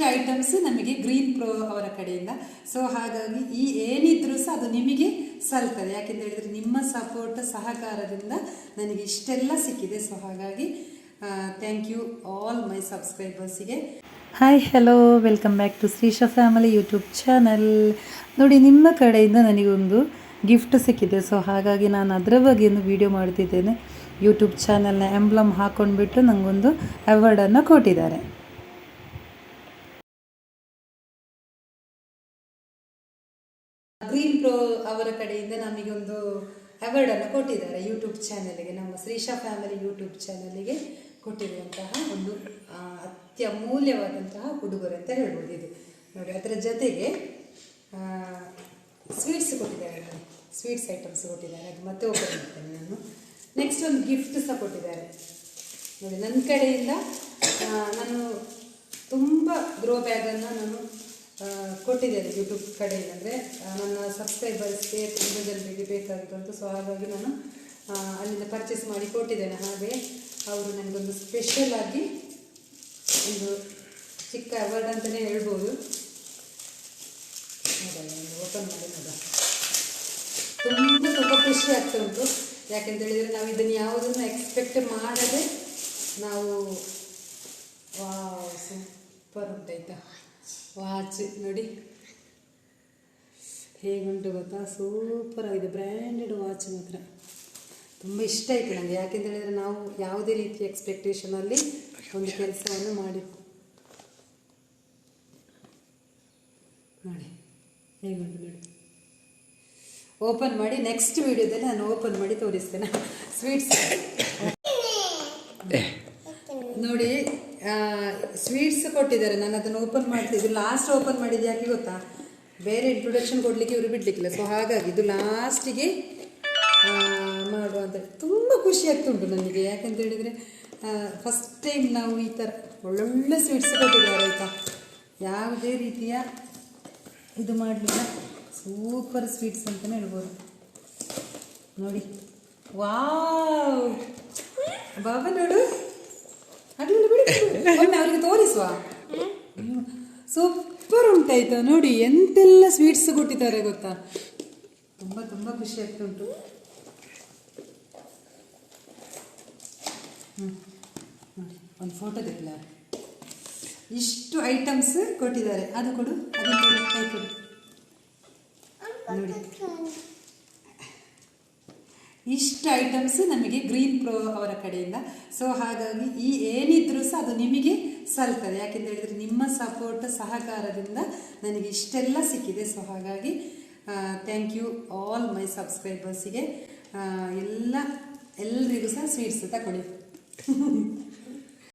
ಇಷ್ಟು ಐಟಮ್ಸ್ ನಮಗೆ green pro ಅವರ ಕಡೆಯಿಂದ. ಸೊ ಹಾಗಾಗಿ ಈ ಏನಿದ್ರೂ ಸಹ ಅದು ನಿಮಗೆ ಸಲ್ತದೆ. ಯಾಕೆಂತ ಹೇಳಿದ್ರೆ ನಿಮ್ಮ ಸಪೋರ್ಟ್ ಸಹಕಾರದಿಂದ ನನಗೆ ಇಷ್ಟೆಲ್ಲ ಸಿಕ್ಕಿದೆ. ಸೊ ಹಾಗಾಗಿ thank you all my ಸಬ್ಸ್ಕ್ರೈಬರ್ಸಿಗೆ hi hello welcome back to Shreesha family YouTube channel ನೋಡಿ, ನಿಮ್ಮ ಕಡೆಯಿಂದ ನನಗೊಂದು ಗಿಫ್ಟ್ ಸಿಕ್ಕಿದೆ. ಸೊ ಹಾಗಾಗಿ ನಾನು ಅದರ ಬಗ್ಗೆ ಒಂದು ವಿಡಿಯೋ ಮಾಡ್ತಿದ್ದೇನೆ. ಯೂಟ್ಯೂಬ್ ಚಾನಲ್ನ ಎಂಬ್ಲಮ್ ಹಾಕ್ಕೊಂಡ್ಬಿಟ್ಟು ನನಗೊಂದು ಅವಾರ್ಡನ್ನು ಕೊಟ್ಟಿದ್ದಾರೆ. ಗ್ರೀನ್ ಪ್ರೋ ಅವರ ಕಡೆಯಿಂದ ನಮಗೆ ಒಂದು ಅವಾರ್ಡ್ ಅನ್ನು ಕೊಟ್ಟಿದ್ದಾರೆ ಯೂಟ್ಯೂಬ್ ಚಾನಲ್ಗೆ ನಮ್ಮ ಶ್ರೀಶಾ ಫ್ಯಾಮಿಲಿ ಯೂಟ್ಯೂಬ್ ಚಾನಲ್ಗೆ ಕೊಟ್ಟಿರುವಂತಹ ಒಂದು ಅತ್ಯಮೂಲ್ಯವಾದಂತಹ ಉಡುಗೊರೆ ಅಂತ ಹೇಳ್ಬೋದು ಇದು. ನೋಡಿ, ಅದರ ಜೊತೆಗೆ ಸ್ವೀಟ್ಸ್ ಕೊಟ್ಟಿದ್ದಾರೆ ಸ್ವೀಟ್ಸ್ ಐಟಮ್ಸ್ ಕೊಟ್ಟಿದ್ದಾರೆ. ಅದು ಮತ್ತೆ ಓಪನ್ ಮಾಡ್ತೇನೆ ನಾನು. ನೆಕ್ಸ್ಟ್ ಒಂದು ಗಿಫ್ಟ್ ಸಹ ಕೊಟ್ಟಿದ್ದಾರೆ. ನೋಡಿ ನನ್ನ ಕಡೆಯಿಂದ ನಾನು ತುಂಬ ಗ್ರೋ ಬ್ಯಾಗನ್ನು ನಾನು ಕೊಟ್ಟಿದ್ದೇನೆ ಯೂಟ್ಯೂಬ್ ಕಡೆಯಿಂದ ಅಂದರೆ ನನ್ನ ಸಬ್ಸ್ಕ್ರೈಬರ್ಸ್ಗೆ ತುಂಬ ಜನರಿಗೆ ಬೇಕಾಗಿತ್ತು ಸೊ ಹಾಗಾಗಿ ನಾನು ಅಲ್ಲಿಂದ ಪರ್ಚೇಸ್ ಮಾಡಿ ಕೊಟ್ಟಿದ್ದೇನೆ. ಹಾಗೆ ಅವರು ನನಗೊಂದು ಸ್ಪೆಷಲ್ ಆಗಿ ಒಂದು ಚಿಕ್ಕ ಅವಾರ್ಡ್ ಅಂತಲೇ ಹೇಳ್ಬೋದು. ಓಪನ್ ಮಾಡಿ ನೋಡ ತುಂಬ ತುಂಬ ಖುಷಿ ಆಗ್ತಾ ಉಂಟು. ಯಾಕೆಂತ ಹೇಳಿದರೆ ನಾವು ಇದನ್ನು ಯಾವುದನ್ನು ಎಕ್ಸ್ಪೆಕ್ಟ್ ಮಾಡದೆ ನಾವು ಸೂಪರ್ ಉಂಟಾಯ್ತಾ ವಾಚ್ ನೋಡಿ ಹೇಗುಂಟು ಗೊತ್ತಾ? ಸೂಪರ್ ಆಗಿದೆ. ಬ್ರ್ಯಾಂಡೆಡ್ ವಾಚ್ ಮಾತ್ರ. ತುಂಬ ಇಷ್ಟ ಆಯಿತು ನನಗೆ ಯಾಕೆಂತ ಹೇಳಿದರೆ ನಾವು ಯಾವುದೇ ರೀತಿಯ ಎಕ್ಸ್ಪೆಕ್ಟೇಷನಲ್ಲಿ ಒಂದು ಕೆಲಸವನ್ನು ಮಾಡಿ ನೋಡಿ. ಹೇಗುಂಟು ನೋಡಿ. ಓಪನ್ ಮಾಡಿ. ನೆಕ್ಸ್ಟ್ ವೀಡಿಯೋದಲ್ಲಿ ನಾನು ಓಪನ್ ಮಾಡಿ ತೋರಿಸ್ತೇನೆ. ಸ್ವೀಟ್ಸ್ ನೋಡಿ ಸ್ವೀಟ್ಸ್ ಕೊಟ್ಟಿದ್ದಾರೆ. ನಾನು ಅದನ್ನು ಓಪನ್ ಮಾಡ್ತಿದ್ದು ಲಾಸ್ಟ್ ಓಪನ್ ಮಾಡಿದ್ದು ಯಾಕೆ ಗೊತ್ತಾ? ಬೇರೆ ಇಂಟ್ರೊಡಕ್ಷನ್ ಕೊಡಲಿಕ್ಕೆ ಇವರು ಬಿಡಲಿಕ್ಕಿಲ್ಲ. ಸೊ ಹಾಗಾಗಿ ಇದು ಲಾಸ್ಟಿಗೆ ಮಾಡುವಂತ ತುಂಬ ಖುಷಿ ಆಗ್ತುಂಟು ನನಗೆ. ಯಾಕಂತ ಹೇಳಿದರೆ ಫಸ್ಟ್ ಟೈಮ್ ನಾವು ಈ ಥರ ಒಳ್ಳೊಳ್ಳೆ ಸ್ವೀಟ್ಸ್ ಕೊಟ್ಟಿದ್ದಾರೆ, ಆಯಿತಾ? ಯಾವುದೇ ರೀತಿಯ ಇದು ಮಾಡಲಿಲ್ಲ. ಸೂಪರ್ ಸ್ವೀಟ್ಸ್ ಅಂತಲೇ ಹೇಳ್ಬೋದು. ನೋಡಿ. ವಾವ್ ಬಾಬಾ ನೋಡು. ಒಮ್ಮೆ ಅವರಿಗೆ ತೋರಿಸುವ. ಸೂಪರ್ ಉಂಟಾಯ್ತಾ. ನೋಡಿ, ಎಂತೆಲ್ಲ ಸ್ವೀಟ್ಸ್ ಕೊಟ್ಟಿದ್ದಾರೆ ಗೊತ್ತಾ? ತುಂಬ ತುಂಬ ಖುಷಿ ಆಗ್ತುಂಟು. ನೋಡಿ, ಒಂದು ಫೋಟೋ ತೆಗಲ ಇಷ್ಟು ಐಟಮ್ಸ್ ಕೊಟ್ಟಿದ್ದಾರೆ. ಅದು ಕೊಡು ಅದು ಕೊಡು. ನೋಡಿ. ಇಷ್ಟು ಐಟಮ್ಸ್ ನಮಗೆ ಗ್ರೀನ್ ಪ್ರೋ ಅವರ ಕಡೆಯಿಂದ. ಸೊ ಹಾಗಾಗಿ ಈ ಏನಿದ್ರೂ ಸಹ ಅದು ನಿಮಗೆ ಸಲ್ತದೆ. ಯಾಕೆಂತ ಹೇಳಿದ್ರೆ ನಿಮ್ಮ ಸಪೋರ್ಟ್ ಸಹಕಾರದಿಂದ ನನಗೆ ಇಷ್ಟೆಲ್ಲ ಸಿಕ್ಕಿದೆ. ಸೊ ಹಾಗಾಗಿ ಥ್ಯಾಂಕ್ ಯು ಆಲ್ ಮೈ ಸಬ್ಸ್ಕ್ರೈಬರ್ಸಿಗೆ ಎಲ್ಲ, ಎಲ್ರಿಗೂ ಸಹ ಸ್ವೀಟ್ಸ್ ತಗೊಳ್ಳಿ.